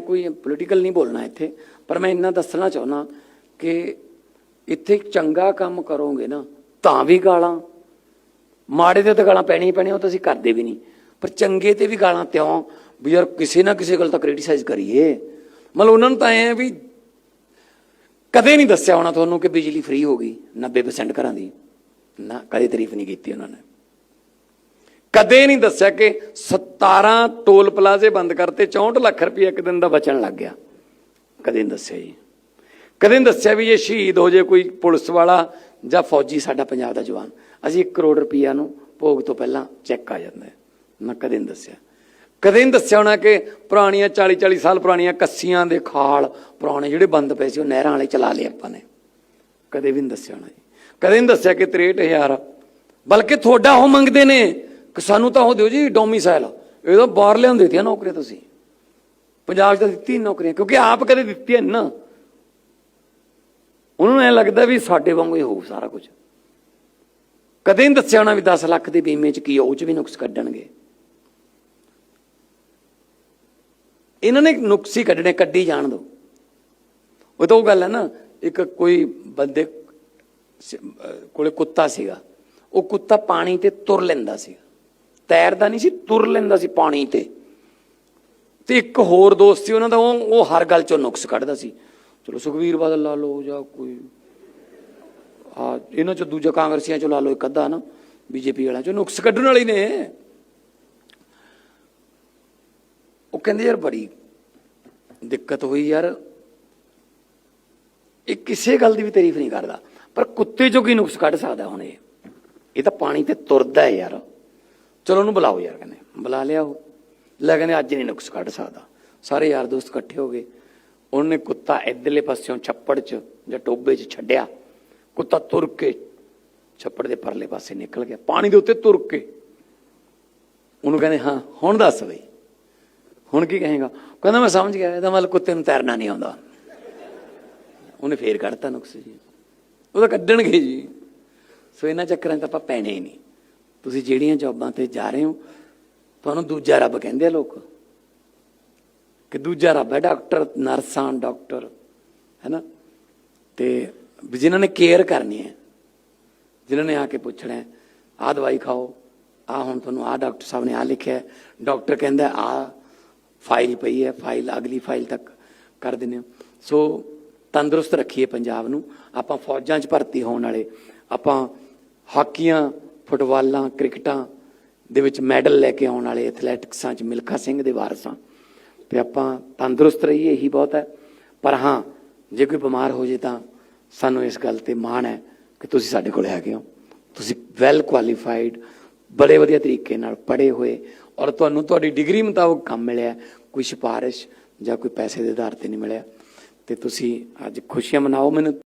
ਮੈਂ ਕੋਈ ਪੋਲੀਟੀਕਲ ਨਹੀਂ ਬੋਲਣਾ ਇੱਥੇ, ਪਰ ਮੈਂ ਇੰਨਾ ਦੱਸਣਾ ਚਾਹੁੰਦਾ ਕਿ ਇੱਥੇ ਚੰਗਾ ਕੰਮ ਕਰੋਗੇ ਨਾ, ਤਾਂ ਵੀ ਗਾਲਾਂ, ਮਾੜੇ ਤੇ ਤਾਂ ਗਾਲਾਂ ਪੈਣੀਆਂ ਪੈਣੀਆਂ, ਉਹ ਤਾਂ ਅਸੀਂ ਕਰਦੇ ਵੀ ਨਹੀਂ। ਪਰ ਚੰਗੇ ਤੇ ਵੀ ਗਾਲਾਂ ਤਿਉਂ, ਵੀ ਯਾਰ ਕਿਸੇ ਨਾ ਕਿਸੇ ਗੱਲ ਤਾਂ ਕ੍ਰਿਟਿਸਾਈਜ਼ ਕਰੀਏ। ਮਤਲਬ ਉਹਨਾਂ ਨੂੰ ਤਾਂ ਐ ਵੀ ਕਦੇ ਨਹੀਂ ਦੱਸਿਆ ਹੋਣਾ ਤੁਹਾਨੂੰ ਕਿ ਬਿਜਲੀ ਫ੍ਰੀ ਹੋ ਗਈ 90% ਘਰਾਂ ਦੀ। ਨਾ, ਕਦੇ ਤਾਰੀਫ ਨਹੀਂ ਕੀਤੀ ਉਹਨਾਂ ਨੇ। ਕਦੇ ਨਹੀਂ ਦੱਸਿਆ ਕਿ 17 ਟੋਲ ਪਲਾਜ਼ੇ ਬੰਦ ਕਰਤੇ 64 ਲੱਖ ਰੁਪਏ ਇੱਕ ਦਿਨ ਦਾ ਬਚਣ ਲੱਗ ਗਿਆ। ਕਦੇ ਨਹੀਂ ਦੱਸਿਆ ਜੀ। ਕਦੇ ਨਹੀਂ ਦੱਸਿਆ ਵੀ ਇਹ ਸ਼ਹੀਦ ਹੋ ਜੇ ਕੋਈ ਪੁਲਿਸ ਵਾਲਾ ਜਾਂ ਫੌਜੀ ਸਾਡਾ ਪੰਜਾਬ ਦਾ ਜਵਾਨ। ਅਸੀਂ 1 ਕਰੋੜ ਰੁਪਈਆ ਨੂੰ ਭੋਗ ਤੋਂ ਪਹਿਲਾਂ ਚੈੱਕ ਆ ਜਾਂਦਾ ਹੈ। ਮੈਂ ਕਦੇ ਨਹੀਂ ਦੱਸਿਆ। ਕਦੇ ਨਹੀਂ ਦੱਸਿਆ ਹੋਣਾ ਕਿ ਪੁਰਾਣੀਆਂ 40 40 ਸਾਲ ਪੁਰਾਣੀਆਂ ਕੱਸੀਆਂ ਦੇ ਖਾਲ ਪੁਰਾਣੇ ਜਿਹੜੇ ਬੰਦ ਪਏ ਸੀ, ਉਹ ਨਹਿਰਾਂ ਵਾਲੇ ਚਲਾ ਲਏ ਆਪਾਂ ਨੇ। ਕਦੇ ਵੀ ਨਹੀਂ ਦੱਸਿਆ ਹੋਣਾ ਜੀ। ਕਦੇ ਨਹੀਂ ਦੱਸਿਆ ਕਿ 63000 ਬਲਕਿ ਤੁਹਾਡਾ ਉਹ ਮੰਗਦੇ ਨੇ ਕਿ ਸਾਨੂੰ ਤਾਂ ਉਹ ਦਿਓ ਜੀ ਡੋਮਿਸਾਈਲ ਇਹ ਤਾਂ ਬਾਹਰ ਲਿਆਉਂਦੇ ਦਿੱਤੀਆਂ ਨੌਕਰੀਆਂ ਤੁਸੀਂ। ਪੰਜਾਬ 'ਚ ਤਾਂ ਦਿੱਤੀ ਨੌਕਰੀਆਂ, ਕਿਉਂਕਿ ਆਪ ਕਦੇ ਦਿੱਤੀਆਂ ਨਾ ਉਹਨਾਂ ਨੂੰ ਐ ਲੱਗਦਾ ਵੀ ਸਾਡੇ ਵਾਂਗੂ ਹੀ ਹੋਊ ਸਾਰਾ ਕੁਝ। ਕਦੇ ਨਹੀਂ ਦੱਸਿਆ ਹੋਣਾ ਵੀ 10 ਲੱਖ ਦੇ ਬੀਮੇ 'ਚ ਕੀ ਉਹ 'ਚ ਵੀ ਨੁਕਸ ਕੱਢਣਗੇ। ਇਹਨਾਂ ਨੇ ਨੁਕਸ ਹੀ ਕੱਢਣੇ, ਕੱਢੀ ਜਾਣ ਦੋ। ਉਹ ਤਾਂ ਉਹ ਗੱਲ ਹੈ ਨਾ, ਇੱਕ ਕੋਈ ਬੰਦੇ ਸ- ਕੋਲੇ ਕੁੱਤਾ ਸੀਗਾ। ਉਹ ਕੁੱਤਾ ਪਾਣੀ ਤੇ ਤੁਰ ਲੈਂਦਾ ਸੀ ਤੈਰਦਾ ਨਹੀਂ ਸੀ, ਤੁਰ ਲੈਂਦਾ ਸੀ ਪਾਣੀ ਤੇ। ਤੇ ਇੱਕ ਹੋਰ ਦੋਸਤ ਸੀ, ਉਹਨਾਂ ਦਾ ਉਹ ਉਹ ਹਰ ਗੱਲ ਚੋਂ ਨੁਕਸ ਕੱਢਦਾ ਸੀ। ਚਲੋ ਸੁਖਵੀਰ ਬਾਦਲ ਲਾ ਲਓ ਜਾਂ ਕੋਈ ਆ, ਇਹਨਾਂ ਚੋਂ ਦੂਜਾ ਕਾਂਗਰਸੀਆਂ ਚੋਂ ਲਾ ਲਓ, ਇੱਕ ਅੱਧਾ ਨਾ, ਬੀਜੇਪੀ ਵਾਲਿਆਂ ਚੋਂ ਨੁਕਸ ਕੱਢਣ ਵਾਲੀ ਨੇ। ਉਹ ਕਹਿੰਦੇ, ਯਾਰ ਬੜੀ ਦਿੱਕਤ ਹੋਈ ਯਾਰ। ਇਹ ਕਿਸੇ ਗੱਲ ਦੀ ਵੀ ਤਾਰੀਫ ਨਹੀਂ ਕਰਦਾ। ਪਰ ਕੁੱਤੇ ਚੋਂ ਕੀ ਨੁਕਸ ਕੱਢ ਸਕਦਾ ਹੁਣ ਇਹ? ਇਹ ਤਾਂ ਪਾਣੀ ਤੇ ਤੁਰਦਾ ਹੈ ਯਾਰ। ਚਲੋ ਉਹਨੂੰ ਬੁਲਾਓ ਯਾਰ ਕਹਿੰਦੇ, ਬੁਲਾ ਲਿਆ ਉਹ। ਲੈ ਕਹਿੰਦੇ, ਅੱਜ ਨਹੀਂ ਨੁਕਸ ਕੱਢ ਸਕਦਾ। ਸਾਰੇ ਯਾਰ ਦੋਸਤ ਇਕੱਠੇ ਹੋ ਗਏ। ਉਹਨੇ ਕੁੱਤਾ ਇਧਰਲੇ ਪਾਸਿਓਂ ਛੱਪੜ 'ਚ ਜਾਂ ਟੋਬੇ 'ਚ ਛੱਡਿਆ। ਕੁੱਤਾ ਤੁਰ ਕੇ ਛੱਪੜ ਦੇ ਪਰਲੇ ਪਾਸੇ ਨਿਕਲ ਗਿਆ। ਪਾਣੀ ਦੇ ਉੱਤੇ ਤੁਰ ਕੇ। ਉਹਨੂੰ ਕਹਿੰਦੇ, ਹਾਂ, ਹੁਣ ਦੱਸ ਬਈ। ਹੁਣ ਕੀ ਕਹੇਗਾ? ਕਹਿੰਦਾ, ਮੈਂ ਸਮਝ ਗਿਆ, ਇਹਦਾ ਮਤਲਬ ਕੁੱਤੇ ਨੂੰ ਤੈਰਨਾ ਨਹੀਂ ਆਉਂਦਾ। ਉਹਨੇ ਫੇਰ ਕੱਢਤਾ ਨੁਕਸ ਜੀ। ਉਹ ਤਾਂ ਕੱਢਣਗੇ ਜੀ। ਸੋ ਇਹਨਾਂ ਚੱਕਰਾਂ 'ਚ ਆਪਾਂ ਪੈਣੇ ਹੀ ਨਹੀਂ। ਤੁਸੀਂ ਜਿਹੜੀਆਂ ਜੌਬਾਂ ਤੇ ਜਾ ਰਹੇ ਹੋ, ਤੁਹਾਨੂੰ ਦੂਜਾ ਰੱਬ ਕਹਿੰਦੇ ਆ ਲੋਕ। ਕਿ ਦੂਜਾ ਰੱਬ ਹੈ ਡਾਕਟਰ, ਨਰਸਾਂ, ਡਾਕਟਰ, ਹੈਨਾ? ਤੇ ਵੀ ਜਿਨ੍ਹਾਂ ਨੇ ਕੇਅਰ ਕਰਨੀ ਹੈ, ਜਿਨ੍ਹਾਂ ਨੇ ਆ ਕੇ ਪੁੱਛਣਾ ਹੈ, ਆਹ ਦਵਾਈ ਖਾਓ ਆ ਹੁਣ ਤੁਹਾਨੂੰ ਆ ਡਾਕਟਰ ਸਾਹਿਬ ਨੇ ਆ ਲਿਖਿਆ ਡਾਕਟਰ ਕਹਿੰਦਾ ਆ ਫਾਈਲ ਪਈ ਹੈ, ਫਾਈਲ ਅਗਲੀ ਫਾਈਲ ਤੱਕ ਕਰ ਦਿੰਦੇ ਹਾਂ। ਸੋ ਤੰਦਰੁਸਤ ਰੱਖੀਏ ਪੰਜਾਬ ਨੂੰ। ਆਪਾਂ ਫੌਜਾਂ 'ਚ ਭਰਤੀ ਹੋਣ ਵਾਲੇ, ਆਪਾਂ ਹਾਕੀਆਂ ਫੁੱਟਬਾਲਾਂ, ਕ੍ਰਿਕਟਾਂ ਦੇ ਵਿੱਚ ਮੈਡਲ ਲੈ ਕੇ ਆਉਣ ਵਾਲੇ ਐਥਲੈਟਿਕਸਾਂ 'ਚ ਮਿਲਖਾ ਸਿੰਘ ਦੇ ਵਾਰਸਾਂ ਤੇ ਆਪਾਂ ਤੰਦਰੁਸਤ ਰਹੀਏ, ਇਹੀ ਬਹੁਤ ਹੈ। ਪਰ ਹਾਂ, ਜੇ ਕੋਈ ਬਿਮਾਰ ਹੋ ਜੇ ਤਾਂ ਸਾਨੂੰ ਇਸ ਗੱਲ ਤੇ ਮਾਣ ਹੈ ਕਿ ਤੁਸੀਂ ਸਾਡੇ ਕੋਲ ਹੈਗੇ ਹੋ। ਤੁਸੀਂ ਵੈਲ ਕੁਆਲੀਫਾਈਡ ਬੜੇ ਵਧੀਆ ਤਰੀਕੇ ਨਾਲ ਪੜ੍ਹੇ ਹੋਏ ਔਰ ਤੁਹਾਨੂੰ ਤੁਹਾਡੀ ਡਿਗਰੀ ਮੁਤਾਬਕ ਕੰਮ ਮਿਲਿਆ, ਕੋਈ ਸਿਫਾਰਿਸ਼ ਜਾਂ ਕੋਈ ਪੈਸੇ ਦੇ ਆਧਾਰ ਤੇ ਨਹੀਂ ਮਿਲਿਆ। ਤੇ ਤੁਸੀਂ ਅੱਜ ਖੁਸ਼ੀਆਂ ਮਨਾਓ, ਮੈਨੂੰ